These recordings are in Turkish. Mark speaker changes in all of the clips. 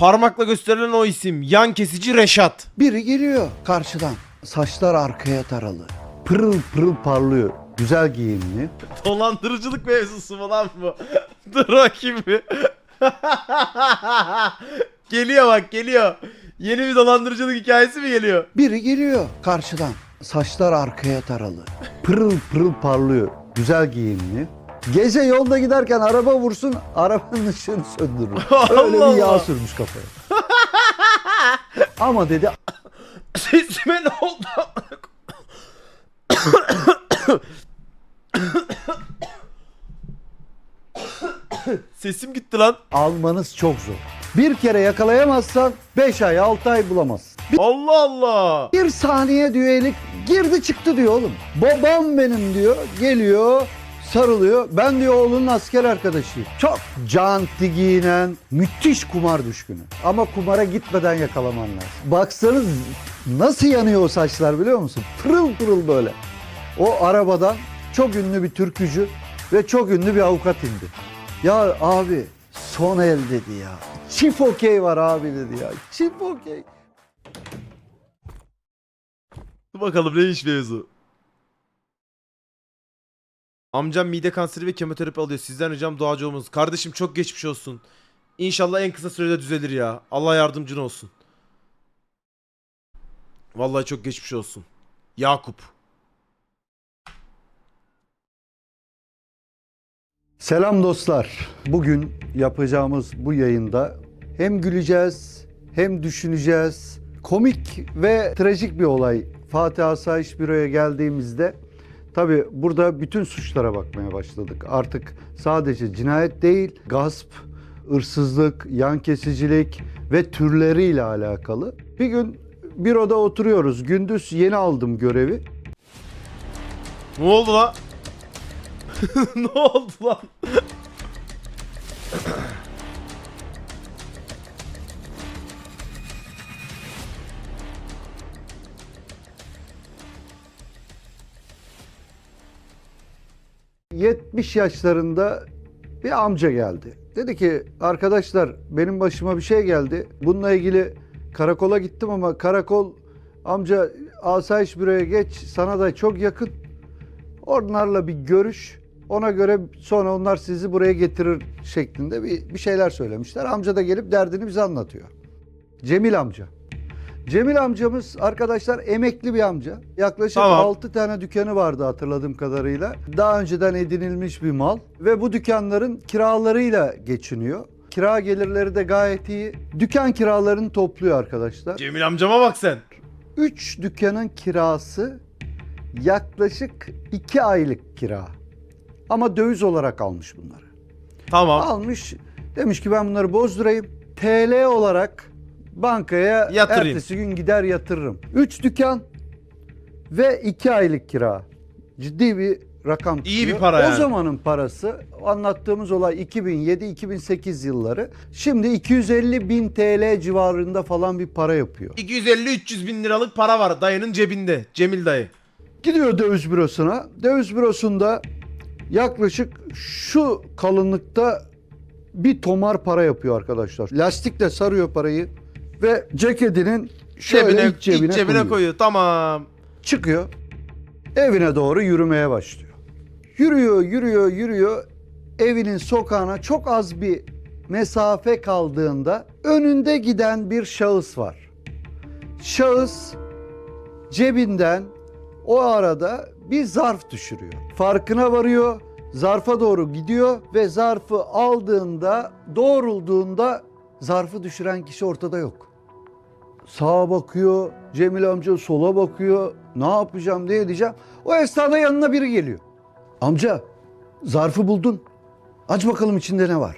Speaker 1: Parmakla gösterilen o isim. Yan kesici Reşat.
Speaker 2: Biri geliyor karşıdan. Saçlar arkaya taralı. Pırıl pırıl parlıyor. Güzel giyimli.
Speaker 1: Dolandırıcılık mevzusu mu lan bu? Dur bakayım bir. geliyor bak geliyor. Yeni bir dolandırıcılık hikayesi mi geliyor?
Speaker 2: Biri geliyor karşıdan. Saçlar arkaya taralı. Pırıl pırıl parlıyor. Güzel giyimli. Gece yolda giderken araba vursun, arabanın ışığını söndürür. Öyle
Speaker 1: Allah
Speaker 2: bir yağ
Speaker 1: Allah.
Speaker 2: sürmüş kafaya. Ama dedi
Speaker 1: Sesime ne oldu? Sesim gitti lan.
Speaker 2: almanız çok zor. Bir kere yakalayamazsan 5 ay 6 ay bulamazsın.
Speaker 1: Allah Allah.
Speaker 2: Bir saniye diyor girdi çıktı diyor oğlum. Babam benim diyor geliyor sarılıyor. Ben diyor oğlunun asker arkadaşıyım. Çok canti giyinen müthiş kumar düşkünü. Ama kumara gitmeden yakalaman lazım. Baksanız nasıl yanıyor o saçlar biliyor musun? Pırıl pırıl böyle. O arabadan çok ünlü bir türkücü ve çok ünlü bir avukat indi. Ya abi son el dedi ya. Çift okey var abi dedi ya. Çift okey.
Speaker 1: Bakalım ne iş mevzu. Amcam mide kanseri ve kemoterapi alıyor. Sizden ricam duacı olmanız. Kardeşim çok geçmiş olsun. İnşallah en kısa sürede düzelir ya. Allah yardımcın olsun. Vallahi çok geçmiş olsun. Yakup.
Speaker 2: Selam dostlar. Bugün yapacağımız bu yayında hem güleceğiz hem düşüneceğiz. Komik ve trajik bir olay. Fatih Asayiş Büro'ya geldiğimizde tabi burada bütün suçlara bakmaya başladık. Artık sadece cinayet değil, gasp, hırsızlık, yan kesicilik ve türleriyle alakalı. Bir gün büroda oturuyoruz. Gündüz yeni aldım görevi.
Speaker 1: Ne oldu lan? ne oldu lan?
Speaker 2: 70 yaşlarında bir amca geldi. Dedi ki arkadaşlar benim başıma bir şey geldi. Bununla ilgili karakola gittim ama karakol amca asayiş büroya geç sana da çok yakın. Onlarla bir görüş. Ona göre sonra onlar sizi buraya getirir şeklinde bir, bir şeyler söylemişler. Amca da gelip derdini bize anlatıyor. Cemil amca. Cemil amcamız arkadaşlar emekli bir amca. Yaklaşık
Speaker 1: Tamam.
Speaker 2: 6 tane dükkanı vardı hatırladığım kadarıyla. Daha önceden edinilmiş bir mal ve bu dükkanların kiralarıyla geçiniyor. Kira gelirleri de gayet iyi. Dükkan kiralarını topluyor arkadaşlar.
Speaker 1: Cemil amcama bak sen.
Speaker 2: 3 dükkanın kirası yaklaşık 2 aylık kira. Ama döviz olarak almış bunları.
Speaker 1: Tamam.
Speaker 2: Almış demiş ki ben bunları bozdurayım. TL olarak bankaya
Speaker 1: Yatırayım.
Speaker 2: ertesi gün gider yatırırım. 3 dükkan ve 2 aylık kira. Ciddi bir rakam
Speaker 1: İyi
Speaker 2: tutuyor.
Speaker 1: bir para
Speaker 2: O
Speaker 1: yani.
Speaker 2: zamanın parası anlattığımız olay 2007-2008 yılları. Şimdi 250 bin TL civarında falan bir para yapıyor.
Speaker 1: 250-300 bin liralık para var dayının cebinde. Cemil dayı.
Speaker 2: Gidiyor döviz bürosuna. Döviz bürosunda yaklaşık şu kalınlıkta bir tomar para yapıyor arkadaşlar. Lastikle sarıyor parayı ve ceketinin şöyle
Speaker 1: Cebine,
Speaker 2: iç cebine,
Speaker 1: iç cebine
Speaker 2: koyuyor.
Speaker 1: koyuyor. Tamam.
Speaker 2: Çıkıyor. Evine doğru yürümeye başlıyor. Yürüyor, yürüyor, yürüyor. Evinin sokağına çok az bir mesafe kaldığında önünde giden bir şahıs var. Şahıs cebinden o arada bir zarf düşürüyor. Farkına varıyor, zarfa doğru gidiyor ve zarfı aldığında, doğrulduğunda zarfı düşüren kişi ortada yok. Sağa bakıyor, Cemil amca sola bakıyor. Ne yapacağım, ne edeceğim? O esnada yanına biri geliyor. Amca, zarfı buldun. Aç bakalım içinde ne var.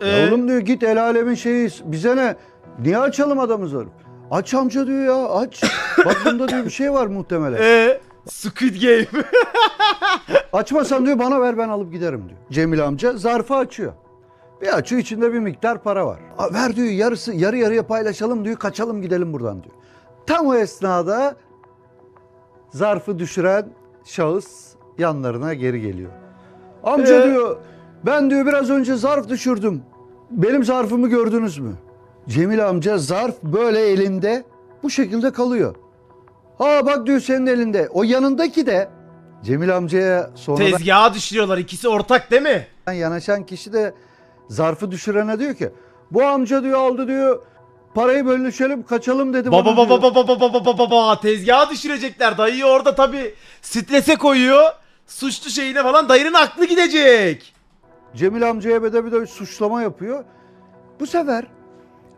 Speaker 2: Ya
Speaker 1: Ee?
Speaker 2: oğlum diyor git el alemin şeyi bize ne? Niye açalım adamı zarfı? Aç amca diyor ya aç. Bak bunda diyor bir şey var muhtemelen.
Speaker 1: Ee, Squid Game.
Speaker 2: Açmasan diyor bana ver ben alıp giderim diyor. Cemil amca zarfı açıyor. Bir açıyor içinde bir miktar para var. "Aa, ver diyor yarısı yarı yarıya paylaşalım diyor kaçalım gidelim buradan diyor. Tam o esnada zarfı düşüren şahıs yanlarına geri geliyor. Amca
Speaker 1: Ee?
Speaker 2: diyor ben diyor biraz önce zarf düşürdüm. Benim zarfımı gördünüz mü? Cemil amca zarf böyle elinde bu şekilde kalıyor. Ha bak diyor senin elinde. O yanındaki de Cemil amcaya sonradan
Speaker 1: Tezgaha düşürüyorlar. İkisi ortak değil mi?
Speaker 2: yanaşan kişi de zarfı düşürene diyor ki bu amca diyor aldı diyor parayı bölüşelim kaçalım dedi
Speaker 1: Baba baba baba baba baba baba baba tezgaha düşürecekler. Dayıyı orada tabi strese koyuyor. Suçlu şeyine falan dayının aklı gidecek.
Speaker 2: Cemil amcaya bir de bir de suçlama yapıyor. Bu sefer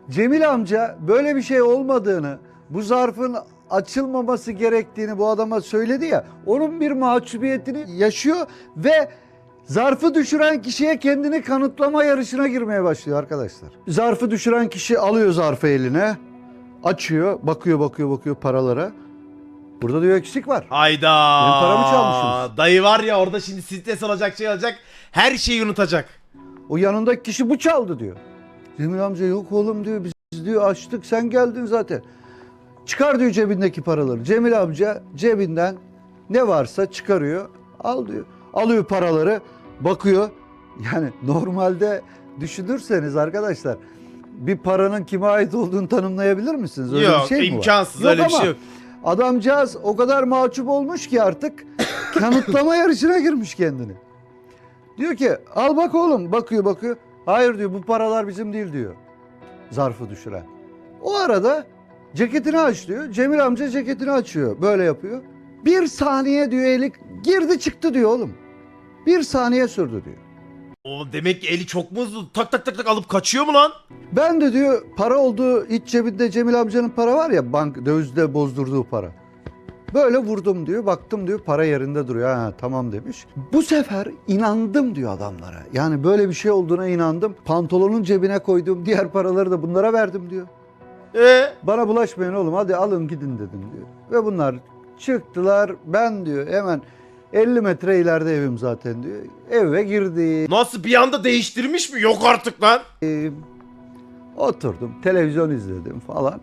Speaker 2: Cemil amca böyle bir şey olmadığını, bu zarfın açılmaması gerektiğini bu adama söyledi ya. Onun bir mahcubiyetini yaşıyor ve zarfı düşüren kişiye kendini kanıtlama yarışına girmeye başlıyor arkadaşlar. Zarfı düşüren kişi alıyor zarfı eline, açıyor, bakıyor bakıyor bakıyor paralara. Burada diyor eksik var.
Speaker 1: Hayda.
Speaker 2: Benim paramı çalmışsınız.
Speaker 1: Dayı var ya orada şimdi stres alacak şey alacak. Her şeyi unutacak.
Speaker 2: O yanındaki kişi bu çaldı diyor. Cemil amca yok oğlum diyor biz diyor açtık sen geldin zaten. Çıkar diyor cebindeki paraları. Cemil amca cebinden ne varsa çıkarıyor. Al diyor. Alıyor paraları bakıyor. Yani normalde düşünürseniz arkadaşlar bir paranın kime ait olduğunu tanımlayabilir misiniz? Öyle
Speaker 1: yok
Speaker 2: bir şey mi var?
Speaker 1: imkansız
Speaker 2: Yok
Speaker 1: öyle bir
Speaker 2: ama
Speaker 1: şey yok.
Speaker 2: Adamcağız o kadar mahcup olmuş ki artık kanıtlama yarışına girmiş kendini. Diyor ki al bak oğlum bakıyor bakıyor. Hayır diyor bu paralar bizim değil diyor. Zarfı düşüren. O arada ceketini aç diyor. Cemil amca ceketini açıyor. Böyle yapıyor. Bir saniye diyor eli girdi çıktı diyor oğlum. Bir saniye sürdü diyor.
Speaker 1: O demek ki eli çok mu hızlı? Tak tak tak tak alıp kaçıyor mu lan?
Speaker 2: Ben de diyor para olduğu iç cebinde Cemil amcanın para var ya bank dövizde bozdurduğu para. Böyle vurdum diyor baktım diyor para yerinde duruyor. Ha tamam demiş. Bu sefer inandım diyor adamlara. Yani böyle bir şey olduğuna inandım. Pantolonun cebine koyduğum diğer paraları da bunlara verdim diyor.
Speaker 1: Ee,
Speaker 2: Bana bulaşmayın oğlum hadi alın gidin dedim diyor. Ve bunlar çıktılar ben diyor hemen 50 metre ileride evim zaten diyor. Eve girdi.
Speaker 1: nasıl bir anda değiştirmiş mi? Yok artık lan.
Speaker 2: Ee, oturdum televizyon izledim falan.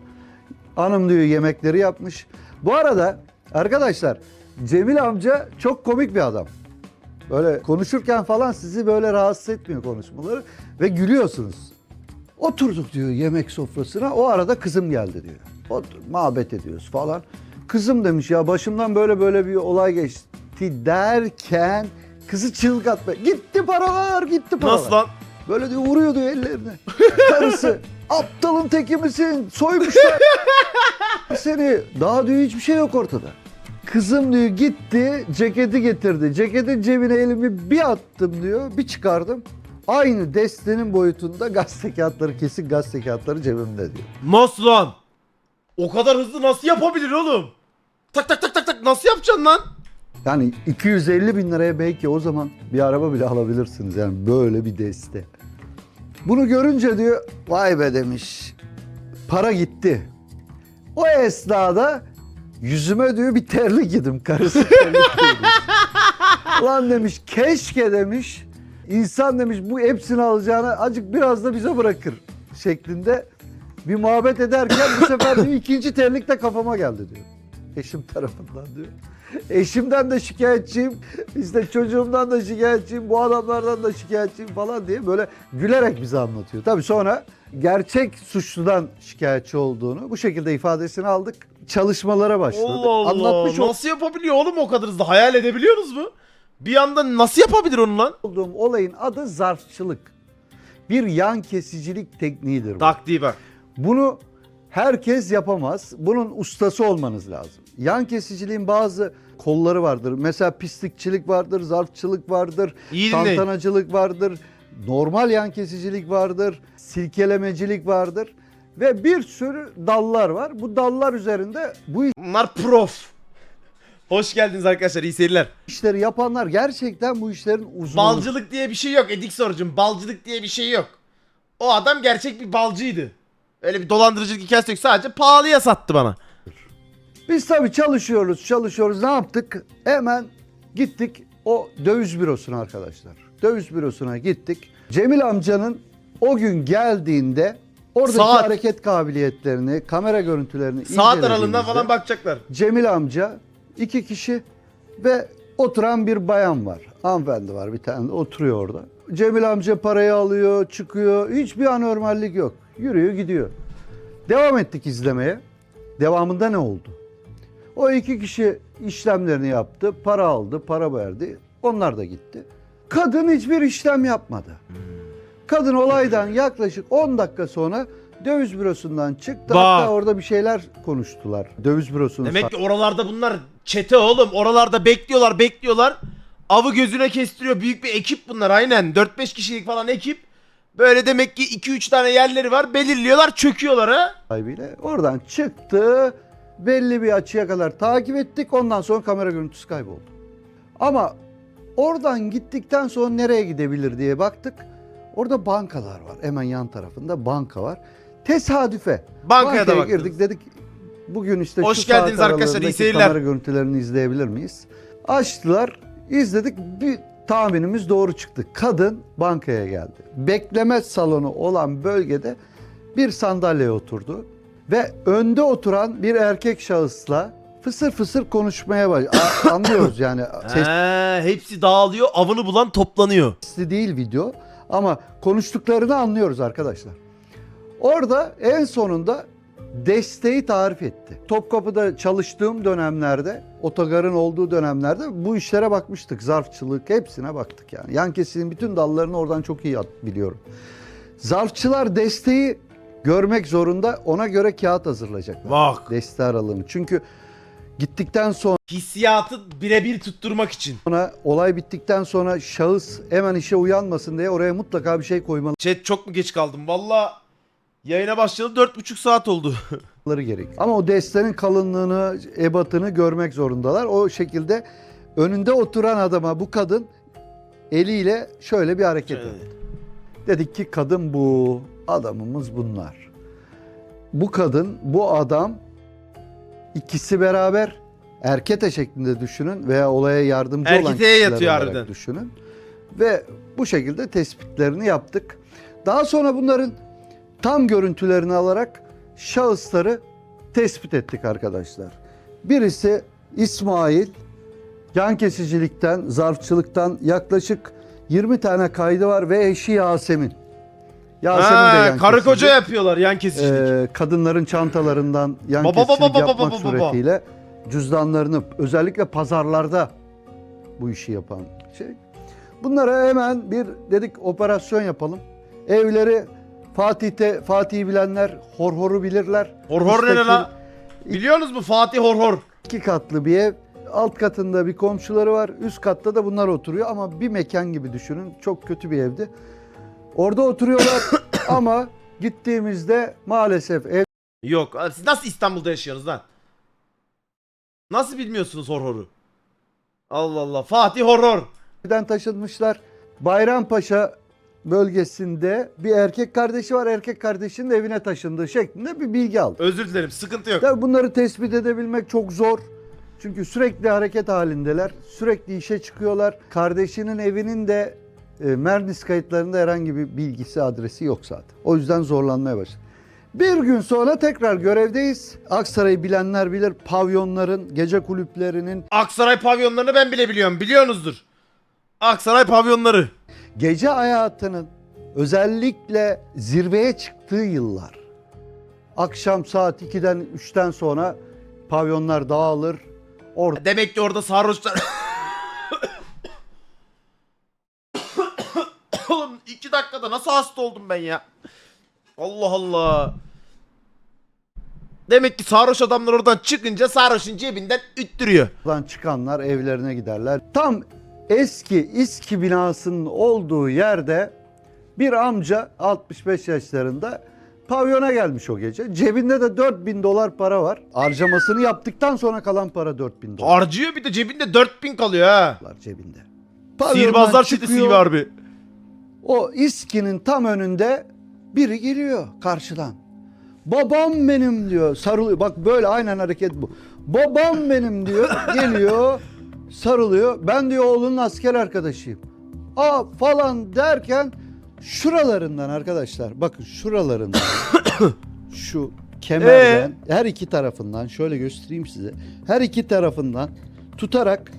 Speaker 2: Hanım diyor yemekleri yapmış. Bu arada arkadaşlar Cemil amca çok komik bir adam. Böyle konuşurken falan sizi böyle rahatsız etmiyor konuşmaları ve gülüyorsunuz. Oturduk diyor yemek sofrasına. O arada kızım geldi diyor. Otur, muhabbet ediyoruz falan. Kızım demiş ya başımdan böyle böyle bir olay geçti derken kızı çığlık atma. Gitti paralar gitti paralar.
Speaker 1: Nasıl lan?
Speaker 2: Böyle diyor vuruyor diyor ellerine. Karısı aptalın teki misin? Soymuşlar seni. Daha diyor hiçbir şey yok ortada. Kızım diyor gitti ceketi getirdi. Ceketin cebine elimi bir attım diyor. Bir çıkardım. Aynı destenin boyutunda gazete kağıtları kesin gazete kağıtları cebimde diyor.
Speaker 1: Nasıl lan? O kadar hızlı nasıl yapabilir oğlum? Tak tak tak tak tak nasıl yapacaksın lan?
Speaker 2: Yani 250 bin liraya belki o zaman bir araba bile alabilirsiniz. Yani böyle bir deste. Bunu görünce diyor vay be demiş. Para gitti. O esnada yüzüme diyor bir terlik yedim. Karısı terlik yedim. Ulan demiş keşke demiş. insan demiş bu hepsini alacağına acık biraz da bize bırakır şeklinde bir muhabbet ederken bu sefer diyor ikinci terlik de kafama geldi diyor. Eşim tarafından diyor. Eşimden de şikayetçiyim. işte çocuğumdan da şikayetçiyim. Bu adamlardan da şikayetçiyim falan diye böyle gülerek bize anlatıyor. Tabii sonra gerçek suçludan şikayetçi olduğunu bu şekilde ifadesini aldık. Çalışmalara başladı.
Speaker 1: Allah Allah.
Speaker 2: Anlatmış
Speaker 1: nasıl yapabiliyor oğlum o kadar hızlı? Hayal edebiliyoruz mu? Bir anda nasıl yapabilir onu lan?
Speaker 2: olduğum olayın adı zarfçılık. Bir yan kesicilik tekniğidir bu.
Speaker 1: Taktiği bak.
Speaker 2: Bunu herkes yapamaz. Bunun ustası olmanız lazım. Yan kesiciliğin bazı kolları vardır. Mesela pislikçilik vardır, zarfçılık vardır,
Speaker 1: İyi dinleyin.
Speaker 2: tantanacılık vardır, normal yan kesicilik vardır, silkelemecilik vardır ve bir sürü dallar var. Bu dallar üzerinde bu
Speaker 1: Bunlar prof. Hoş geldiniz arkadaşlar iyi seyirler.
Speaker 2: işleri yapanlar gerçekten bu işlerin uzmanı.
Speaker 1: Balcılık diye bir şey yok Edik sorucum. Balcılık diye bir şey yok. O adam gerçek bir balcıydı. Öyle bir dolandırıcılık hikayesi yok. Sadece pahalıya sattı bana.
Speaker 2: Biz tabii çalışıyoruz, çalışıyoruz. Ne yaptık? Hemen gittik o döviz bürosuna arkadaşlar. Döviz bürosuna gittik. Cemil amcanın o gün geldiğinde oradaki
Speaker 1: Saat.
Speaker 2: hareket kabiliyetlerini, kamera görüntülerini
Speaker 1: Saat
Speaker 2: incelediğimizde
Speaker 1: aralığından falan bakacaklar.
Speaker 2: Cemil amca, iki kişi ve oturan bir bayan var. Hanımefendi var bir tane de oturuyor orada. Cemil amca parayı alıyor, çıkıyor. Hiçbir anormallik yok. Yürüyor gidiyor. Devam ettik izlemeye. Devamında ne oldu? O iki kişi işlemlerini yaptı, para aldı, para verdi. Onlar da gitti. Kadın hiçbir işlem yapmadı. Kadın olaydan yaklaşık 10 dakika sonra döviz bürosundan çıktı.
Speaker 1: Bak.
Speaker 2: Hatta orada bir şeyler konuştular. Döviz bürosunun
Speaker 1: Demek ki oralarda bunlar çete oğlum. Oralarda bekliyorlar bekliyorlar. Avı gözüne kestiriyor. Büyük bir ekip bunlar aynen. 4-5 kişilik falan ekip. Böyle demek ki 2-3 tane yerleri var. Belirliyorlar çöküyorlar ha.
Speaker 2: sahibiyle. Oradan çıktı. Belli bir açıya kadar takip ettik. Ondan sonra kamera görüntüsü kayboldu. Ama oradan gittikten sonra nereye gidebilir diye baktık. Orada bankalar var. Hemen yan tarafında banka var. Tesadüfe.
Speaker 1: Bankaya da baktınız.
Speaker 2: girdik dedik. Bugün işte
Speaker 1: Hoş
Speaker 2: şu
Speaker 1: geldiniz
Speaker 2: saat
Speaker 1: arkadaşlar, iyi
Speaker 2: aralığındaki
Speaker 1: seyirler.
Speaker 2: Kamera görüntülerini izleyebilir miyiz? Açtılar. izledik. Bir tahminimiz doğru çıktı. Kadın bankaya geldi. Bekleme salonu olan bölgede bir sandalyeye oturdu ve önde oturan bir erkek şahısla fısır fısır konuşmaya başladı. Anlıyoruz yani
Speaker 1: He, hepsi dağılıyor. Avını bulan toplanıyor.
Speaker 2: sesli değil video ama konuştuklarını anlıyoruz arkadaşlar. Orada en sonunda desteği tarif etti. Topkapı'da çalıştığım dönemlerde, otogarın olduğu dönemlerde bu işlere bakmıştık. Zarfçılık hepsine baktık yani. Yan kesinin bütün dallarını oradan çok iyi biliyorum. Zarfçılar desteği görmek zorunda ona göre kağıt hazırlayacaklar.
Speaker 1: Bak.
Speaker 2: Deste aralığını. Çünkü gittikten sonra
Speaker 1: Hissiyatı birebir tutturmak için.
Speaker 2: Sonra olay bittikten sonra şahıs hemen işe uyanmasın diye oraya mutlaka bir şey koymaları
Speaker 1: Chat çok mu geç kaldım? Valla yayına başladı 4,5 saat oldu.
Speaker 2: gerek. Ama o destenin kalınlığını, ebatını görmek zorundalar. O şekilde önünde oturan adama bu kadın eliyle şöyle bir hareket etti. Dedik ki kadın bu, adamımız bunlar. Bu kadın, bu adam ikisi beraber erkete şeklinde düşünün veya olaya yardımcı olan
Speaker 1: Erketeye
Speaker 2: kişiler
Speaker 1: yatıyor
Speaker 2: olarak
Speaker 1: harbiden.
Speaker 2: düşünün. Ve bu şekilde tespitlerini yaptık. Daha sonra bunların tam görüntülerini alarak şahısları tespit ettik arkadaşlar. Birisi İsmail, yan kesicilikten, zarfçılıktan yaklaşık 20 tane kaydı var ve eşi Yasemin. Yasemin de
Speaker 1: Ha,
Speaker 2: yan
Speaker 1: karı
Speaker 2: kesici.
Speaker 1: koca yapıyorlar yan kesicilik.
Speaker 2: Ee, kadınların çantalarından yan
Speaker 1: Baba, baba,
Speaker 2: kesicilik
Speaker 1: baba,
Speaker 2: yapmak
Speaker 1: baba, baba.
Speaker 2: suretiyle cüzdanlarını özellikle pazarlarda bu işi yapan şey. Bunlara hemen bir dedik operasyon yapalım. Evleri Fatih'te Fatih'i bilenler horhoru bilirler.
Speaker 1: Horhor ne la? Biliyorsunuz mu Fatih Horhor?
Speaker 2: iki katlı bir ev. Alt katında bir komşuları var. Üst katta da bunlar oturuyor ama bir mekan gibi düşünün. Çok kötü bir evdi. Orada oturuyorlar ama gittiğimizde maalesef ev
Speaker 1: Yok. Siz nasıl İstanbul'da yaşıyorsunuz lan? Nasıl bilmiyorsunuz Horhor'u? Allah Allah. Fatih Horhor.
Speaker 2: Evden taşınmışlar. Bayrampaşa bölgesinde bir erkek kardeşi var. Erkek kardeşinin evine taşındığı şeklinde bir bilgi aldı.
Speaker 1: Özür dilerim. Sıkıntı yok.
Speaker 2: Tabii bunları tespit edebilmek çok zor. Çünkü sürekli hareket halindeler. Sürekli işe çıkıyorlar. Kardeşinin evinin de e, Mernis kayıtlarında herhangi bir bilgisi, adresi yok zaten. O yüzden zorlanmaya başladı. Bir gün sonra tekrar görevdeyiz. Aksaray'ı bilenler bilir. Pavyonların, gece kulüplerinin,
Speaker 1: Aksaray pavyonlarını ben bile biliyorum. Biliyorsunuzdur. Aksaray pavyonları.
Speaker 2: Gece hayatının özellikle zirveye çıktığı yıllar. Akşam saat 2'den 3'ten sonra pavyonlar dağılır. Orada
Speaker 1: Demek ki orada sarhoşlar... Oğlum iki dakikada nasıl hasta oldum ben ya? Allah Allah. Demek ki sarhoş adamlar oradan çıkınca sarhoşun cebinden üttürüyor.
Speaker 2: Buradan çıkanlar evlerine giderler. Tam eski İSKİ binasının olduğu yerde bir amca 65 yaşlarında pavyona gelmiş o gece. Cebinde de 4000 dolar para var. Harcamasını yaptıktan sonra kalan para 4000 dolar
Speaker 1: Harcıyor bir de cebinde 4000 kalıyor ha.
Speaker 2: cebinde.
Speaker 1: Sihirbazlar
Speaker 2: Pavyondan
Speaker 1: çetesi
Speaker 2: çıkıyor.
Speaker 1: gibi harbi.
Speaker 2: O İSKİ'nin tam önünde biri geliyor karşıdan. Babam benim diyor sarılıyor. Bak böyle aynen hareket bu. Babam benim diyor geliyor sarılıyor. Ben diyor oğlunun asker arkadaşıyım. Aa falan derken şuralarından arkadaşlar bakın şuralarından şu kemerden her iki tarafından şöyle göstereyim size. Her iki tarafından tutarak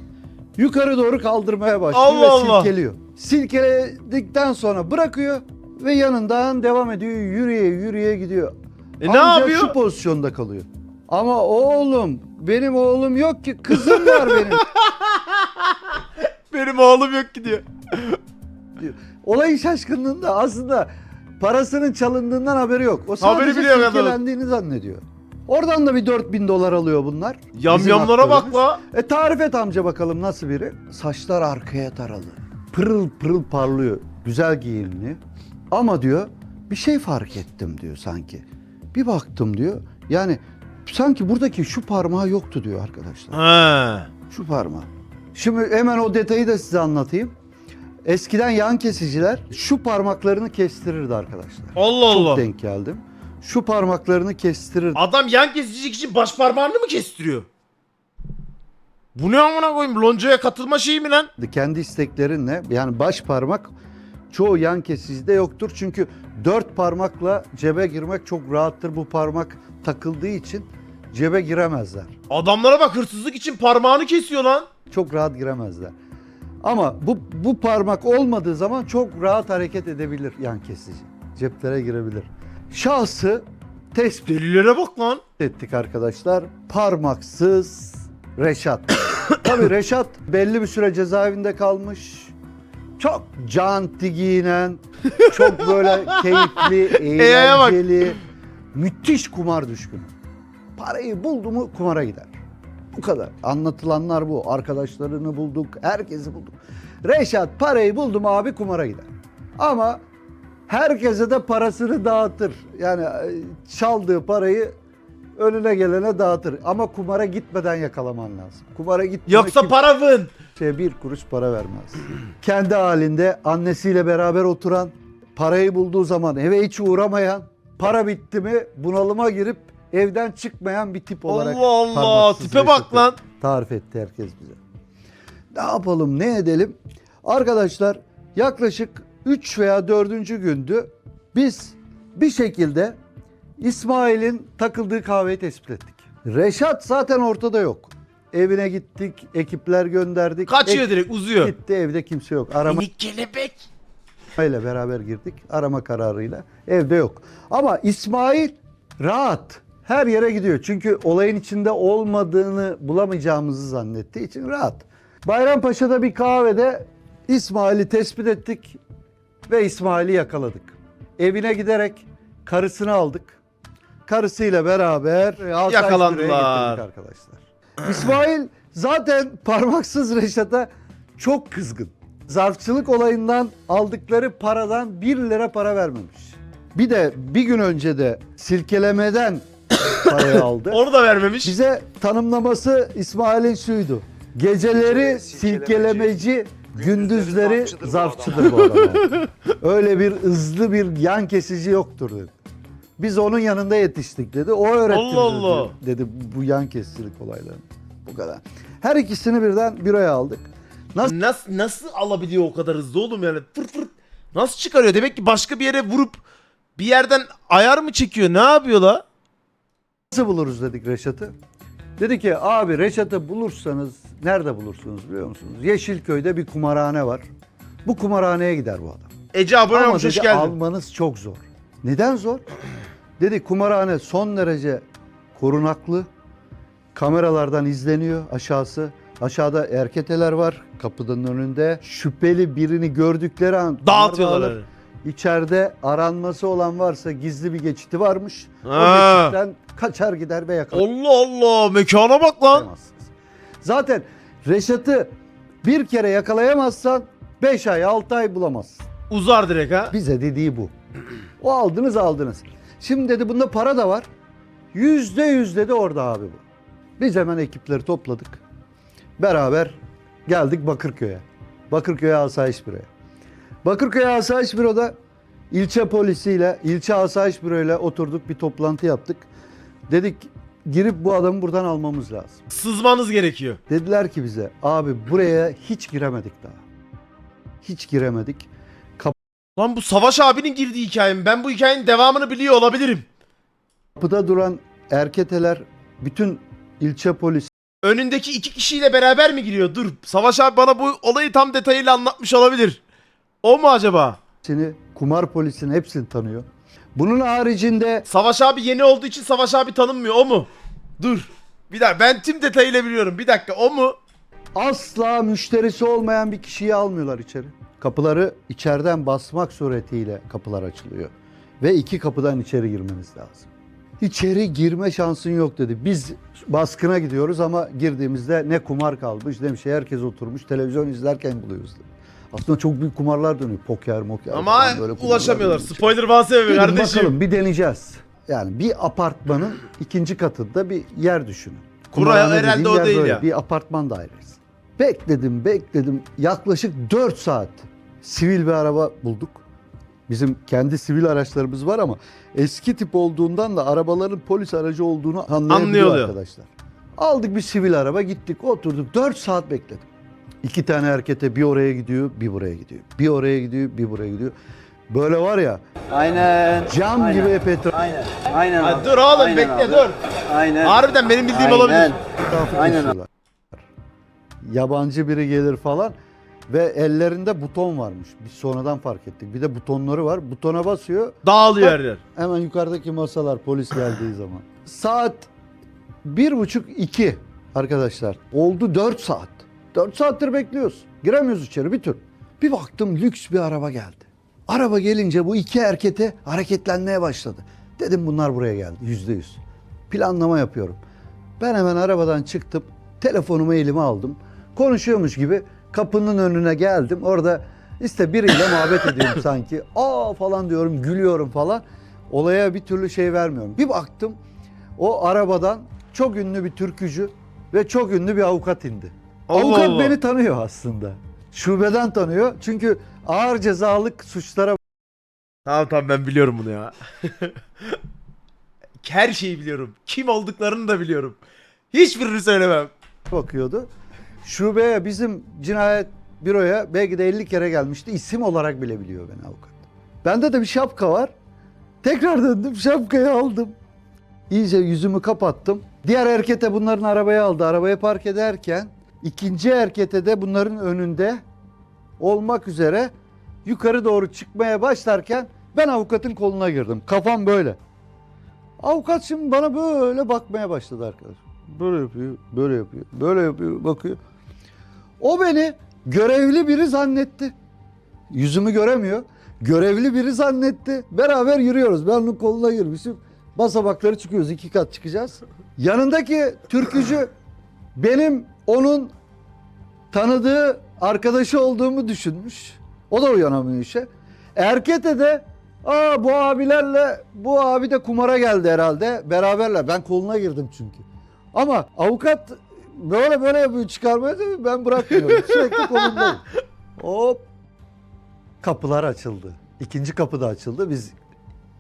Speaker 2: yukarı doğru kaldırmaya başlıyor
Speaker 1: Allah
Speaker 2: ve
Speaker 1: Allah.
Speaker 2: silkeliyor. Silkeledikten sonra bırakıyor ve yanından devam ediyor. Yürüye yürüye gidiyor.
Speaker 1: E ne
Speaker 2: Ancak
Speaker 1: yapıyor?
Speaker 2: şu pozisyonda kalıyor. Ama oğlum benim oğlum yok ki kızım var benim.
Speaker 1: Benim oğlum yok ki diyor.
Speaker 2: diyor. Olayın şaşkınlığında aslında parasının çalındığından haberi yok. O
Speaker 1: Haberi
Speaker 2: sadece
Speaker 1: bile yok adamın.
Speaker 2: silkelendiğini zannediyor. Oradan da bir 4000 dolar alıyor bunlar. Bizim
Speaker 1: Yamyamlara bak
Speaker 2: aktörümüz.
Speaker 1: la.
Speaker 2: E tarif et amca bakalım nasıl biri? Saçlar arkaya taralı. Pırıl pırıl parlıyor. Güzel giyimli. Ama diyor bir şey fark ettim diyor sanki. Bir baktım diyor. Yani sanki buradaki şu parmağı yoktu diyor arkadaşlar.
Speaker 1: Ha.
Speaker 2: Şu parmağı. Şimdi hemen o detayı da size anlatayım. Eskiden yan kesiciler şu parmaklarını kestirirdi arkadaşlar.
Speaker 1: Allah
Speaker 2: Çok
Speaker 1: Allah.
Speaker 2: denk geldim. Şu parmaklarını kestirirdi.
Speaker 1: Adam yan kesicilik için baş parmağını mı kestiriyor? Bu ne amına koyayım? Loncaya katılma şeyi mi lan?
Speaker 2: kendi isteklerinle yani baş parmak çoğu yan kesicide yoktur. Çünkü dört parmakla cebe girmek çok rahattır. Bu parmak takıldığı için cebe giremezler.
Speaker 1: Adamlara bak hırsızlık için parmağını kesiyor lan.
Speaker 2: Çok rahat giremezler. Ama bu, bu parmak olmadığı zaman çok rahat hareket edebilir yan kesici. Ceplere girebilir. Şahsı tespit
Speaker 1: Delilere bak lan.
Speaker 2: ettik arkadaşlar. Parmaksız Reşat. Tabii Reşat belli bir süre cezaevinde kalmış. Çok canti giyinen, çok böyle keyifli, eğlenceli, müthiş kumar düşkünü. Parayı buldu mu kumara gider. Bu kadar. Anlatılanlar bu. Arkadaşlarını bulduk, herkesi bulduk. Reşat parayı buldu mu abi kumara gider. Ama herkese de parasını dağıtır. Yani e, çaldığı parayı önüne gelene dağıtır. Ama kumara gitmeden yakalaman lazım. Kumara gitmeden
Speaker 1: Yoksa
Speaker 2: kim-
Speaker 1: para vın.
Speaker 2: kimseye bir kuruş para vermez. Kendi halinde annesiyle beraber oturan, parayı bulduğu zaman eve hiç uğramayan, para bitti mi bunalıma girip evden çıkmayan bir tip olarak
Speaker 1: Allah Allah.
Speaker 2: parmaksız
Speaker 1: Tipe bak lan.
Speaker 2: Tarif etti herkes bize. Ne yapalım, ne edelim? Arkadaşlar yaklaşık 3 veya 4. gündü. Biz bir şekilde İsmail'in takıldığı kahveyi tespit ettik. Reşat zaten ortada yok. Evine gittik, ekipler gönderdik.
Speaker 1: Kaçıyor
Speaker 2: Ek-
Speaker 1: direkt uzuyor.
Speaker 2: Gitti evde kimse yok. Arama
Speaker 1: Minik kelebek.
Speaker 2: ile beraber girdik. Arama kararıyla. Evde yok. Ama İsmail rahat. Her yere gidiyor. Çünkü olayın içinde olmadığını bulamayacağımızı zannettiği için rahat. Bayrampaşa'da bir kahvede İsmail'i tespit ettik ve İsmail'i yakaladık. Evine giderek karısını aldık. Karısıyla beraber e,
Speaker 1: Yakalandılar.
Speaker 2: Getirdik arkadaşlar. İsmail zaten parmaksız Reşat'a çok kızgın. Zarfçılık olayından aldıkları paradan 1 lira para vermemiş. Bir de bir gün önce de silkelemeden parayı aldı.
Speaker 1: Onu da vermemiş.
Speaker 2: Bize tanımlaması İsmail'in şuydu. Geceleri silkelemeci, gündüzleri zarfçıdır bu adam. Öyle bir hızlı bir yan kesici yoktur dedi. Biz onun yanında yetiştik dedi. O öğretti
Speaker 1: Allah
Speaker 2: bize
Speaker 1: Allah.
Speaker 2: dedi, bu yan kesicilik olaylarını. Bu kadar. Her ikisini birden büroya aldık. Nasıl
Speaker 1: Nasıl nasıl alabiliyor o kadar hızlı oğlum yani? Fır fır. Nasıl çıkarıyor? Demek ki başka bir yere vurup bir yerden ayar mı çekiyor? Ne yapıyor la?
Speaker 2: Nasıl buluruz dedik Reşat'ı. Dedi ki abi Reşat'ı bulursanız nerede bulursunuz biliyor musunuz? Yeşilköy'de bir kumarhane var. Bu kumarhaneye gider bu adam.
Speaker 1: Ece abone
Speaker 2: Ama
Speaker 1: olmuş hoş geldin.
Speaker 2: almanız çok zor. Neden zor? Dedi kumarhane son derece korunaklı. Kameralardan izleniyor aşağısı. Aşağıda erketeler var kapının önünde. Şüpheli birini gördükleri an
Speaker 1: Dağıtıyorlar.
Speaker 2: alır. İçeride aranması olan varsa gizli bir geçiti varmış. O
Speaker 1: Ha.
Speaker 2: geçitten kaçar gider ve yakalar.
Speaker 1: Allah Allah mekana bak lan.
Speaker 2: Zaten Reşat'ı bir kere yakalayamazsan 5 ay 6 ay bulamazsın.
Speaker 1: Uzar direkt ha.
Speaker 2: Bize dediği bu. O aldınız aldınız. Şimdi dedi bunda para da var. Yüzde yüz dedi orada abi bu. Biz hemen ekipleri topladık. Beraber geldik Bakırköy'e. Bakırköy'e Asayiş Büro'ya. Bakırköy Asayiş Büro'da ilçe polisiyle, ilçe Asayiş Büro'yla oturduk bir toplantı yaptık. Dedik girip bu adamı buradan almamız lazım.
Speaker 1: Sızmanız gerekiyor.
Speaker 2: Dediler ki bize abi buraya hiç giremedik daha. Hiç giremedik.
Speaker 1: Lan bu Savaş abinin girdiği hikaye mi? Ben bu hikayenin devamını biliyor olabilirim.
Speaker 2: Kapıda duran erketeler bütün ilçe polisi
Speaker 1: Önündeki iki kişiyle beraber mi giriyor? Dur. Savaş abi bana bu olayı tam detayıyla anlatmış olabilir. O mu acaba?
Speaker 2: polisini, kumar polisini hepsini tanıyor. Bunun haricinde
Speaker 1: Savaş abi yeni olduğu için Savaş abi tanınmıyor. O mu? Dur. Bir dakika ben tüm detayıyla biliyorum. Bir dakika o mu?
Speaker 2: asla müşterisi olmayan bir kişiyi almıyorlar içeri. Kapıları içeriden basmak suretiyle kapılar açılıyor. Ve iki kapıdan içeri girmeniz lazım. İçeri girme şansın yok dedi. Biz baskına gidiyoruz ama girdiğimizde ne kumar kalmış ne bir şey. Herkes oturmuş televizyon izlerken buluyoruz dedi. Aslında çok büyük kumarlar dönüyor. Poker, moker.
Speaker 1: Ama
Speaker 2: falan böyle kumarlar
Speaker 1: ulaşamıyorlar.
Speaker 2: dönüyor.
Speaker 1: Spoiler sebebi
Speaker 2: Dedim
Speaker 1: kardeşim.
Speaker 2: bakalım bir deneyeceğiz. Yani bir apartmanın ikinci katında bir yer düşünün.
Speaker 1: Kura
Speaker 2: Kumarhane
Speaker 1: herhalde
Speaker 2: dediğim
Speaker 1: o
Speaker 2: yer
Speaker 1: değil
Speaker 2: böyle,
Speaker 1: ya.
Speaker 2: Bir apartman dairesi. Bekledim bekledim yaklaşık 4 saat sivil bir araba bulduk. Bizim kendi sivil araçlarımız var ama eski tip olduğundan da arabaların polis aracı olduğunu anlayabiliyor
Speaker 1: Anlıyor.
Speaker 2: arkadaşlar. Aldık bir sivil araba gittik oturduk 4 saat bekledim. İki tane erkete bir oraya gidiyor bir buraya gidiyor. Bir oraya gidiyor bir buraya gidiyor. Böyle var ya
Speaker 3: Aynen.
Speaker 2: cam
Speaker 3: Aynen.
Speaker 2: gibi petrol
Speaker 3: Aynen. Aynen.
Speaker 1: Ha,
Speaker 3: abi.
Speaker 1: dur oğlum
Speaker 3: Aynen
Speaker 1: bekle
Speaker 3: abi.
Speaker 1: dur.
Speaker 3: Aynen.
Speaker 1: Harbiden benim bildiğim
Speaker 3: Aynen.
Speaker 1: olabilir.
Speaker 3: Aynen
Speaker 2: kesiyorlar. Yabancı biri gelir falan ve ellerinde buton varmış. Biz sonradan fark ettik. Bir de butonları var. Butona basıyor.
Speaker 1: Dağılıyor her yer.
Speaker 2: Hemen yukarıdaki masalar polis geldiği zaman. Saat bir buçuk iki arkadaşlar. Oldu dört saat. Dört saattir bekliyoruz. Giremiyoruz içeri bir tür. Bir baktım lüks bir araba geldi. Araba gelince bu iki erkete hareketlenmeye başladı. Dedim bunlar buraya geldi yüzde yüz. Planlama yapıyorum. Ben hemen arabadan çıktım. Telefonumu elime aldım. Konuşuyormuş gibi kapının önüne geldim. Orada işte biriyle muhabbet ediyorum sanki. Aa falan diyorum, gülüyorum falan. Olaya bir türlü şey vermiyorum. Bir baktım o arabadan çok ünlü bir türkücü ve çok ünlü bir avukat indi.
Speaker 1: Allah
Speaker 2: avukat
Speaker 1: Allah.
Speaker 2: beni tanıyor aslında. Şubeden tanıyor. Çünkü ağır cezalık suçlara
Speaker 1: Tamam tamam ben biliyorum bunu ya. Her şeyi biliyorum. Kim olduklarını da biliyorum. Hiçbirini söylemem.
Speaker 2: bakıyordu. Şubeye bizim cinayet büroya belki de 50 kere gelmişti. İsim olarak bile biliyor beni avukat. Bende de bir şapka var. Tekrar döndüm şapkayı aldım. İyice yüzümü kapattım. Diğer erkete bunların arabaya aldı. Arabaya park ederken ikinci erkete de bunların önünde olmak üzere yukarı doğru çıkmaya başlarken ben avukatın koluna girdim. Kafam böyle. Avukat şimdi bana böyle bakmaya başladı arkadaş. Böyle yapıyor, böyle yapıyor, böyle yapıyor, bakıyor. O beni görevli biri zannetti. Yüzümü göremiyor. Görevli biri zannetti. Beraber yürüyoruz. Ben onun koluna girmişim. Basamakları çıkıyoruz. iki kat çıkacağız. Yanındaki türkücü benim onun tanıdığı arkadaşı olduğumu düşünmüş. O da uyanamıyor işe. Erkete de aa bu abilerle bu abi de kumara geldi herhalde. Beraberler. Ben koluna girdim çünkü. Ama avukat böyle böyle yapıyor çıkarmaya da ben bırakmıyorum. Sürekli kolundayım. Hop. Kapılar açıldı. İkinci kapı da açıldı. Biz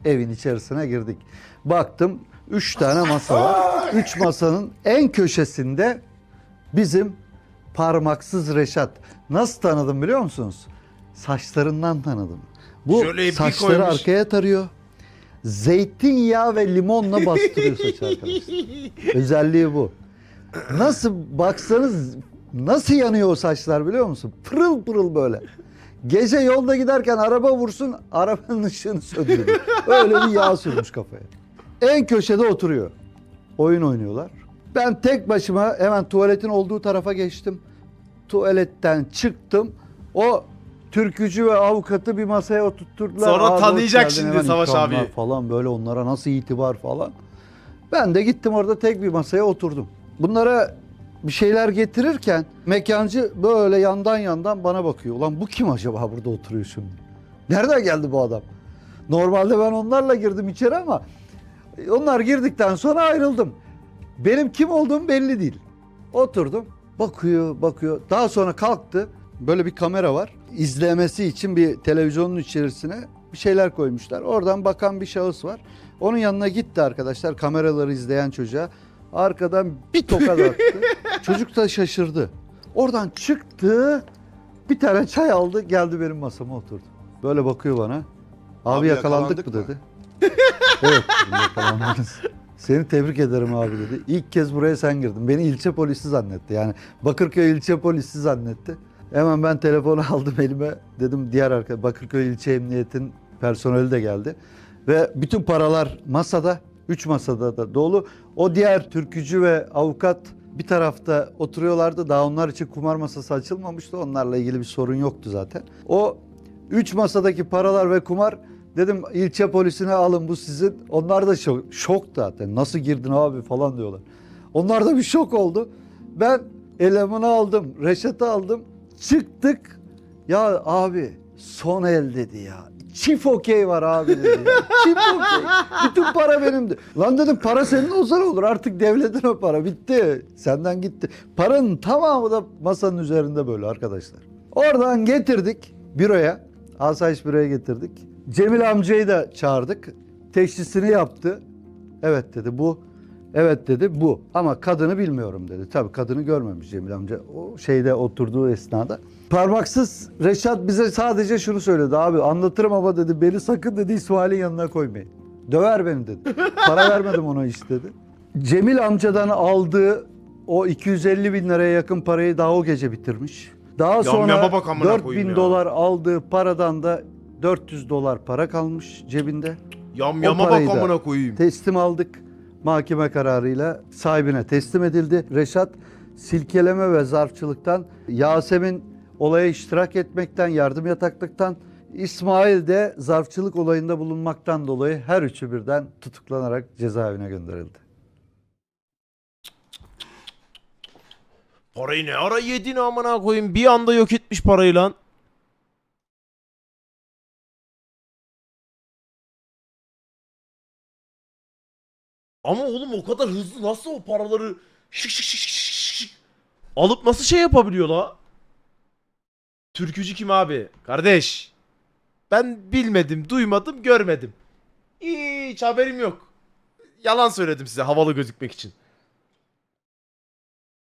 Speaker 2: evin içerisine girdik. Baktım üç tane masa var. Üç masanın en köşesinde bizim parmaksız Reşat. Nasıl tanıdım biliyor musunuz? Saçlarından tanıdım. Bu
Speaker 1: Şöyle
Speaker 2: saçları
Speaker 1: koymuş.
Speaker 2: arkaya tarıyor. Zeytinyağı ve limonla bastırıyor saçı arkadaşlar. Özelliği bu. Nasıl baksanız nasıl yanıyor o saçlar biliyor musun? Pırıl pırıl böyle. Gece yolda giderken araba vursun arabanın ışığını söndürür. Öyle bir yağ sürmüş kafaya. En köşede oturuyor. Oyun oynuyorlar. Ben tek başıma hemen tuvaletin olduğu tarafa geçtim. Tuvaletten çıktım. O türkücü ve avukatı bir masaya oturtturdular.
Speaker 1: Sonra
Speaker 2: hoş
Speaker 1: tanıyacak
Speaker 2: geldin,
Speaker 1: şimdi
Speaker 2: hemen
Speaker 1: Savaş
Speaker 2: ikramlar
Speaker 1: abi.
Speaker 2: Falan böyle onlara nasıl itibar falan. Ben de gittim orada tek bir masaya oturdum. Bunlara bir şeyler getirirken mekancı böyle yandan yandan bana bakıyor. Ulan bu kim acaba burada oturuyor şimdi? Nereden geldi bu adam? Normalde ben onlarla girdim içeri ama onlar girdikten sonra ayrıldım. Benim kim olduğum belli değil. Oturdum. Bakıyor, bakıyor. Daha sonra kalktı. Böyle bir kamera var. İzlemesi için bir televizyonun içerisine bir şeyler koymuşlar. Oradan bakan bir şahıs var. Onun yanına gitti arkadaşlar kameraları izleyen çocuğa. Arkadan bir tokat attı. Çocuk da şaşırdı. Oradan çıktı. Bir tane çay aldı. Geldi benim masama oturdu. Böyle bakıyor bana. Abi,
Speaker 4: Abi
Speaker 2: yakalandık,
Speaker 4: yakalandık
Speaker 2: mı dedi. evet yakalandınız. Seni tebrik ederim abi dedi. İlk kez buraya sen girdin. Beni ilçe polisi zannetti. Yani Bakırköy ilçe polisi zannetti. Hemen ben telefonu aldım elime. Dedim diğer arka Bakırköy İlçe Emniyet'in personeli de geldi. Ve bütün paralar masada. Üç masada da dolu. O diğer türkücü ve avukat bir tarafta oturuyorlardı. Daha onlar için kumar masası açılmamıştı. Onlarla ilgili bir sorun yoktu zaten. O üç masadaki paralar ve kumar dedim ilçe polisine alın bu sizin. Onlar da şok, şok zaten. Nasıl girdin abi falan diyorlar. Onlar da bir şok oldu. Ben elemanı aldım, Reşat'ı aldım. Çıktık. Ya abi son el dedi ya. Çift okey var abi dedi ya. Çift okey. Bütün para benimdi. Lan dedim para senin olsa ne olur artık devletin o para bitti. Senden gitti. Paranın tamamı da masanın üzerinde böyle arkadaşlar. Oradan getirdik büroya. Asayiş büroya getirdik. Cemil amcayı da çağırdık. Teşhisini yaptı. Evet dedi bu. Evet dedi bu. Ama kadını bilmiyorum dedi. Tabii kadını görmemiş Cemil amca. O şeyde oturduğu esnada. Parmaksız Reşat bize sadece şunu söyledi. Abi anlatırım ama dedi beni sakın dedi İsmail'in yanına koymayın. Döver beni dedi. Para vermedim ona hiç dedi. Cemil amcadan aldığı o 250 bin liraya yakın parayı daha o gece bitirmiş. Daha sonra
Speaker 1: bak amına
Speaker 2: 4
Speaker 1: koyayım
Speaker 2: bin
Speaker 1: ya.
Speaker 2: dolar aldığı paradan da 400 dolar para kalmış cebinde.
Speaker 1: Yam yama bak
Speaker 2: da
Speaker 1: amına koyayım.
Speaker 2: Teslim aldık. Mahkeme kararıyla sahibine teslim edildi. Reşat silkeleme ve zarfçılıktan, Yasemin olaya iştirak etmekten, yardım yataklıktan, İsmail de zarfçılık olayında bulunmaktan dolayı her üçü birden tutuklanarak cezaevine gönderildi.
Speaker 1: Parayı ne ara yedin amına koyayım. Bir anda yok etmiş parayı lan. Ama oğlum o kadar hızlı nasıl o paraları şık şık şık şık şık alıp nasıl şey yapabiliyor la? Türkücü kim abi? Kardeş. Ben bilmedim, duymadım, görmedim. Hiç haberim yok. Yalan söyledim size havalı gözükmek için.